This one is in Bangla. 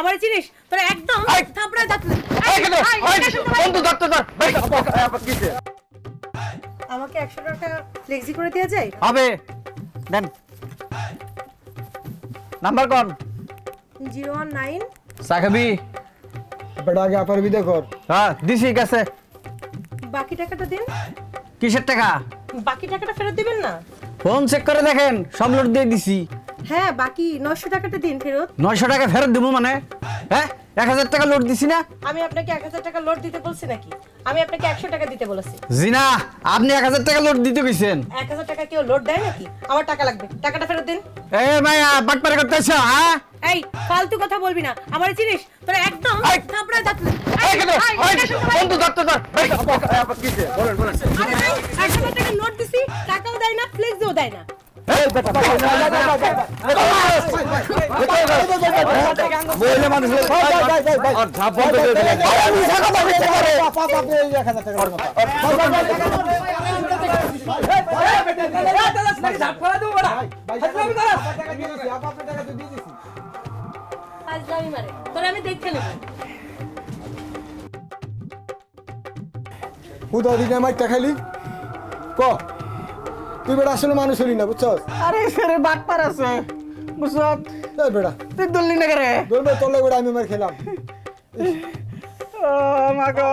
আমার চিনিস? তোরা একদম কেন? এই, বন্ধু ধর কিসে? আমাকে একশো টাকা ফ্লেক্সি করে দেওয়া যায়? হবে। দেন। নাম্বার কোন জিরো ওয়ান নাইন। সাখাবি বেটা আগে আপার বিদে কর। হ্যাঁ দিছি কাছে বাকি টাকাটা দিন। কিসের টাকা? বাকি টাকাটা ফেরত দিবেন না? ফোন চেক করে দেখেন সব লোড দিয়ে দিছি। হ্যাঁ বাকি নশো টাকাটা দিন ফেরত নয়শো টাকা ফেরত দেবো মানে হ্যাঁ এক হাজার টাকা লোড দিছি না আমি আপনাকে এক হাজার টাকা লোড দিতে বলছি নাকি আমি আপনাকে একশো টাকা দিতে বলেছি জিনা আপনি এক হাজার টাকা লোড দিতে গেছেন এক হাজার টাকা কেউ লোড দেয় নাকি আমার টাকা লাগবে টাকাটা ফেরত দিন এ মাইয়া বাটপারে করতেছ হ্যাঁ এই ফালতু কথা বলবি না আমার চিনিস তোরা একদম এই, কেন? বন্ধু? বলেন, বলেন। টাকা নোট দিছি টাকাও দেয় না ফ্লেক্সও দেয় না আমি দেখতে নেব হুদা দিনে আমার টাকালি ক তুই বেটা আসলে মানুষ হলি না বুঝছস? আরে সেরে বাটপার আছে বুঝছত এই বেটা। তুই দল্লি না করে দলবে তলে বেটা আমি মার খেলাম। ও মা গো